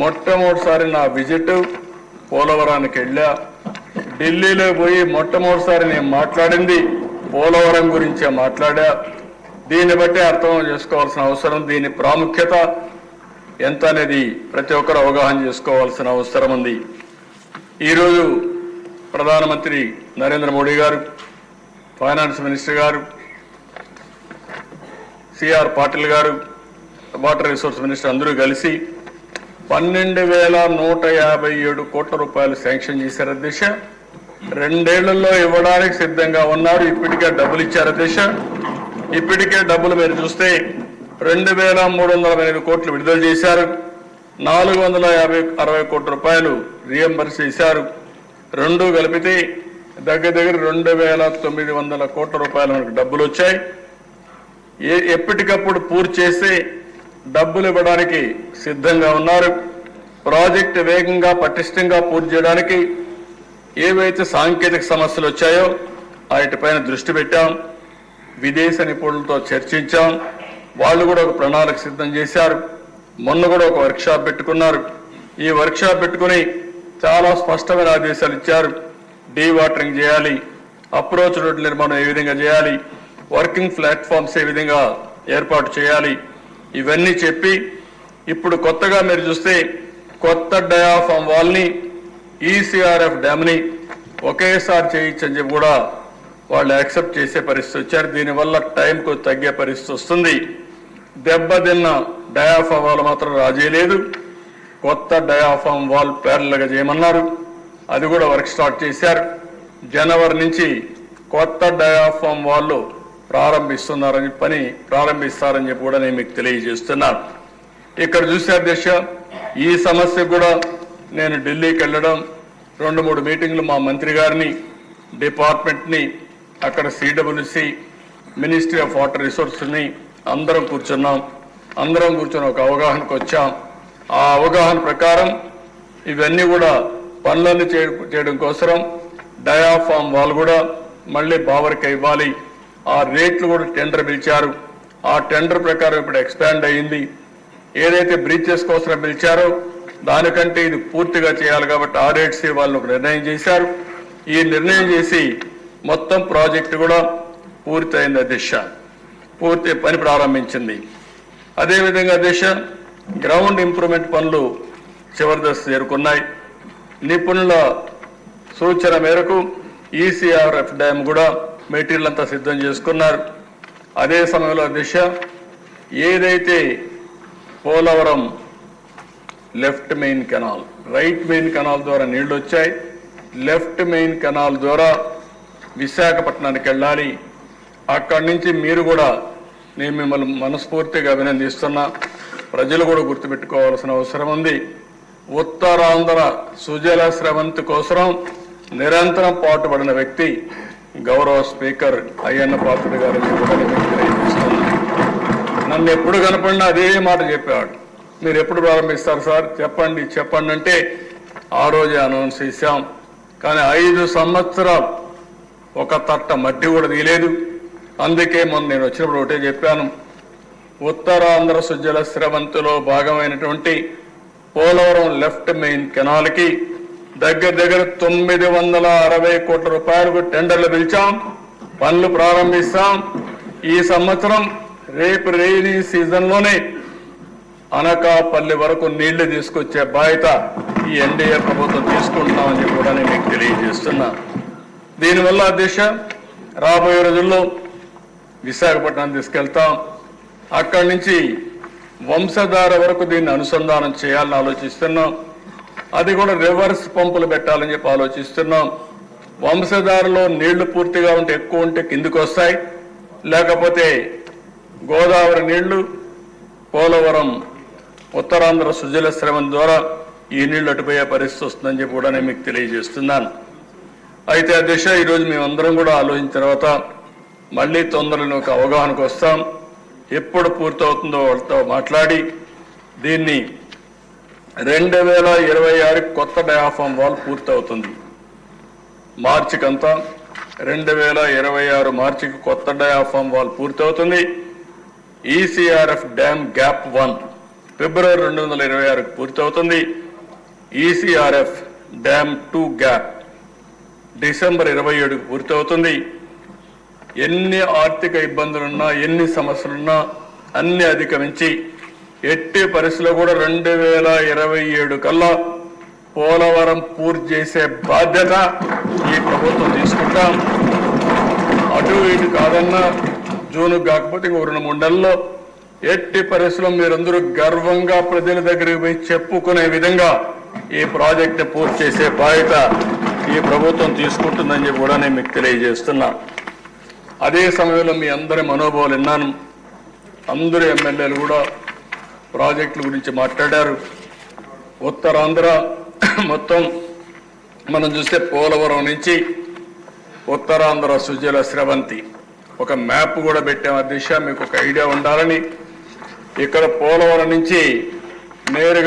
మొట్టమొదటిసారి నా విజిట్ పోలవరానికి వెళ్ళా. ఢిల్లీలో పోయి మొట్టమొదటిసారి నేను మాట్లాడింది పోలవరం గురించే మాట్లాడా. దీన్ని బట్టి అర్థం చేసుకోవాల్సిన అవసరం దీని ప్రాముఖ్యత ఎంత అనేది ప్రతి ఒక్కరు అవగాహన చేసుకోవాల్సిన అవసరం ఉంది. ఈరోజు ప్రధానమంత్రి నరేంద్ర మోడీ గారు ఫైనాన్స్ మినిస్టర్ గారు సిఆర్ పాటిల్ గారు వాటర్ రిసోర్స్ మినిస్టర్ అందరూ కలిసి పన్నెండు వేల నూట యాభై ఏడు కోట్ల రూపాయలు శాంక్షన్ చేశారు అధ్యక్ష. రెండేళ్ళలో ఇవ్వడానికి సిద్ధంగా ఉన్నారు. ఇప్పటికే డబ్బులు ఇచ్చారు అధ్యక్ష. ఇప్పటికే డబ్బులు మీరు చూస్తే రెండు వేల మూడు వందల ఎనిమిది కోట్లు విడుదల చేశారు. నాలుగు వందల యాభై అరవై కోట్ల రూపాయలు రియంబర్స్ చేశారు. రెండు కలిపితే దగ్గర దగ్గర రెండు వేల తొమ్మిది వందల కోట్ల రూపాయలు మనకు డబ్బులు వచ్చాయి. ఏ ఎప్పటికప్పుడు పూర్తి చేసి డబ్బులు ఇవ్వడానికి సిద్ధంగా ఉన్నారు. ప్రాజెక్టు వేగంగా పటిష్టంగా పూర్తి చేయడానికి ఏవైతే సాంకేతిక సమస్యలు వచ్చాయో వాటిపైన దృష్టి పెట్టాం. విదేశ నిపుణులతో చర్చించాం. వాళ్ళు కూడా ఒక ప్రణాళిక సిద్ధం చేశారు. మొన్న కూడా ఒక వర్క్షాప్ పెట్టుకున్నారు. ఈ వర్క్షాప్ పెట్టుకుని చాలా స్పష్టమైన ఆదేశాలు ఇచ్చారు. డీ వాటరింగ్ చేయాలి. అప్రోచ్ రోడ్ల నిర్మాణం ఏ విధంగా చేయాలి? వర్కింగ్ ప్లాట్ఫామ్స్ ఏ విధంగా ఏర్పాటు చేయాలి? ఇవన్నీ చెప్పి ఇప్పుడు కొత్తగా మీరు చూస్తే కొత్త డయాఫామ్ వాల్ని ఈసీఆర్ఎఫ్ డ్యామ్ని ఒకేసారి చేయించని చెప్పి కూడా వాళ్ళు యాక్సెప్ట్ చేసే పరిస్థితి వచ్చారు. దీనివల్ల టైంకు తగ్గే పరిస్థితి వస్తుంది. దెబ్బతిన్న డయాఫామ్ వాల్ మాత్రం రాజీ లేదు. కొత్త డయాఫామ్ వాల్ పేర్లగా చేయమన్నారు. అది కూడా వర్క్ స్టార్ట్ చేశారు. జనవరి నుంచి కొత్త డయాఫామ్ వాళ్ళు ప్రారంభిస్తున్నారని పని ప్రారంభిస్తారని చెప్పి కూడా నేను మీకు తెలియజేస్తున్నాను ఇక్కడ చూసే అధ్యక్ష ఈ సమస్య కూడా నేను ఢిల్లీకి వెళ్ళడం రెండు మూడు మీటింగ్లు మా మంత్రి గారిని డిపార్ట్మెంట్ని అక్కడ సిడబ్ల్యూసి మినిస్ట్రీ ఆఫ్ వాటర్ రిసోర్స్ని అందరం కూర్చున్నాం. అందరం కూర్చొని ఒక అవగాహనకు వచ్చాం. ఆ అవగాహన ప్రకారం ఇవన్నీ కూడా పనులన్నీ చే- చేయడం కోసం డయాఫామ్ వాళ్ళు కూడా మళ్ళీ బావరికి ఇవ్వాలి. ఆ రేట్లు కూడా టెండర్ పిలిచారు. ఆ టెండర్ ప్రకారం ఇప్పుడు ఎక్స్పాండ్ అయ్యింది ఏదైతే బ్రీచెస్ కోసం పిలిచారో దానికంటే ఇది పూర్తిగా చేయాలి కాబట్టి ఆ రేట్స్ వాళ్ళు ఒక నిర్ణయం చేశారు. ఈ నిర్ణయం చేసి మొత్తం ప్రాజెక్టు కూడా పూర్తయింది దిశ. పూర్తి పని ప్రారంభించింది. అదేవిధంగా దిశ గ్రౌండ్ ఇంప్రూవ్మెంట్ పనులు చివరి దశ చేరుకున్నాయి. నిపుణుల సూచన మేరకు ఈసీఆర్ఎఫ్ డ్యామ్ కూడా మెటీరియల్ అంతా సిద్ధం చేసుకున్నారు. అదే సమయంలో దిశ ఏదైతే Polavaram left main canal right main canal ద్వారా నీళ్ళు వచ్చాయి. లెఫ్ట్ మెయిన్ కెనాల్ ద్వారా విశాఖపట్నానికి వెళ్ళాలి. అక్కడి నుంచి మీరు కూడా నేను మిమ్మల్ని మనస్ఫూర్తిగా అభినందిస్తున్నా. ప్రజలు కూడా గుర్తుపెట్టుకోవాల్సిన అవసరం ఉంది. ఉత్తరాంధ్ర సుజల స్రవంతి కోసం నిరంతరం పాటుపడిన వ్యక్తి. గౌరవ స్పీకర్ అయ్యన్న పాత్రుడు గారు నన్ను ఎప్పుడు కనపడినా అదే మాట చెప్పేవాడు. మీరు ఎప్పుడు ప్రారంభిస్తారు సార్? చెప్పండి చెప్పండి అంటే ఆ రోజే అనౌన్స్ చేశాం. కానీ ఐదు సంవత్సరాలు ఒక తట్ట మట్టి కూడా తీయలేదు. అందుకే మొన్న నేను వచ్చినప్పుడు ఒకటే చెప్పాను. ఉత్తరాంధ్ర సుజల స్రవంతిలో భాగమైనటువంటి పోలవరం లెఫ్ట్ మెయిన్ కెనాల్కి దగ్గర దగ్గర తొమ్మిది వందల అరవై కోట్ల రూపాయలకు టెండర్లు పిలిచాం పనులు ప్రారంభిస్తాం. ఈ సంవత్సరం రేపు రైనీ సీజన్లోనే అనకాపల్లి వరకు నీళ్ళు తీసుకొచ్చే బాధ్యత ఈ ఎన్డీఏ ప్రభుత్వం తీసుకుంటామని కూడా నేను మీకు తెలియజేస్తున్నా. దీనివల్ల అధ్యక్ష రాబోయే రోజుల్లో విశాఖపట్నం తీసుకెళ్తాం. అక్కడి నుంచి వంశధార వరకు దీన్ని అనుసంధానం చేయాలని ఆలోచిస్తున్నాం. అది కూడా రివర్స్ పంపులు పెట్టాలని చెప్పి ఆలోచిస్తున్నాం. వంశధారలో నీళ్ళు పూర్తిగా ఉంటే ఎక్కువ ఉంటే కిందికి వస్తాయి. లేకపోతే గోదావరి నీళ్ళు పోలవరం ఉత్తరాంధ్ర సుజల శ్రమం ద్వారా ఈ నీళ్ళు అటుపోయే పరిస్థితి వస్తుందని చెప్పి కూడా నేను మీకు తెలియజేస్తున్నాను. అయితే ఆ దిశ ఈరోజు మేమందరం కూడా ఆలోచించిన తర్వాత మళ్ళీ తొందరలో ఒక అవగాహనకు వస్తాం. ఎప్పుడు పూర్తవుతుందో వాళ్ళతో మాట్లాడి దీన్ని రెండు వేల ఇరవై ఆరు కొత్త డయాఫామ్ వాల్ పూర్తవుతుంది. మార్చికంతా రెండు వేల ఇరవై ఆరు మార్చికి కొత్త డయాఫామ్ వాల్ పూర్తవుతుంది. ఈసీఆర్ఎఫ్ డ్యామ్ గ్యాప్ వన్ ఫిబ్రవరి రెండు వందల ఇరవై ఆరుకు పూర్తవుతుంది. ECRF dam two gap December ఇరవై ఏడుకు పూర్తవుతుంది. ఎన్ని ఆర్థిక ఇబ్బందులున్నా ఎన్ని సమస్యలున్నా అన్ని అధిగమించి ఎట్టి పరిస్థితుల్లో కూడా రెండు వేల ఇరవై ఏడు కల్లా పోలవరం పూర్తి చేసే బాధ్యత ఈ ప్రభుత్వం తీసుకుంటాం. అటు ఇటు కాదన్నా జూన్ కాకపోతే ఇంకో రెండు మూడు నెలల్లో ఎట్టి పరిస్థితుల్లో మీరందరూ గర్వంగా ప్రజల దగ్గరికి పోయి చెప్పుకునే విధంగా ఈ ప్రాజెక్ట్ పూర్తి చేసే బాధ్యత ఈ ప్రభుత్వం తీసుకుంటుందని చెప్పి కూడా నేను మీకు తెలియజేస్తున్నా. అదే సమయంలో మీ అందరి మనోభావాలు విన్నాను. అందరు ఎమ్మెల్యేలు కూడా ప్రాజెక్టుల గురించి మాట్లాడారు. ఉత్తరాంధ్ర మొత్తం మనం చూస్తే పోలవరం నుంచి ఉత్తరాంధ్ర సుజల స్రవంతి. ఒక మ్యాప్ కూడా పెట్టాం. ఆ దిశ మీకు ఒక ఐడియా ఉండాలని. ఇక్కడ పోలవరం నుంచి నేరుగా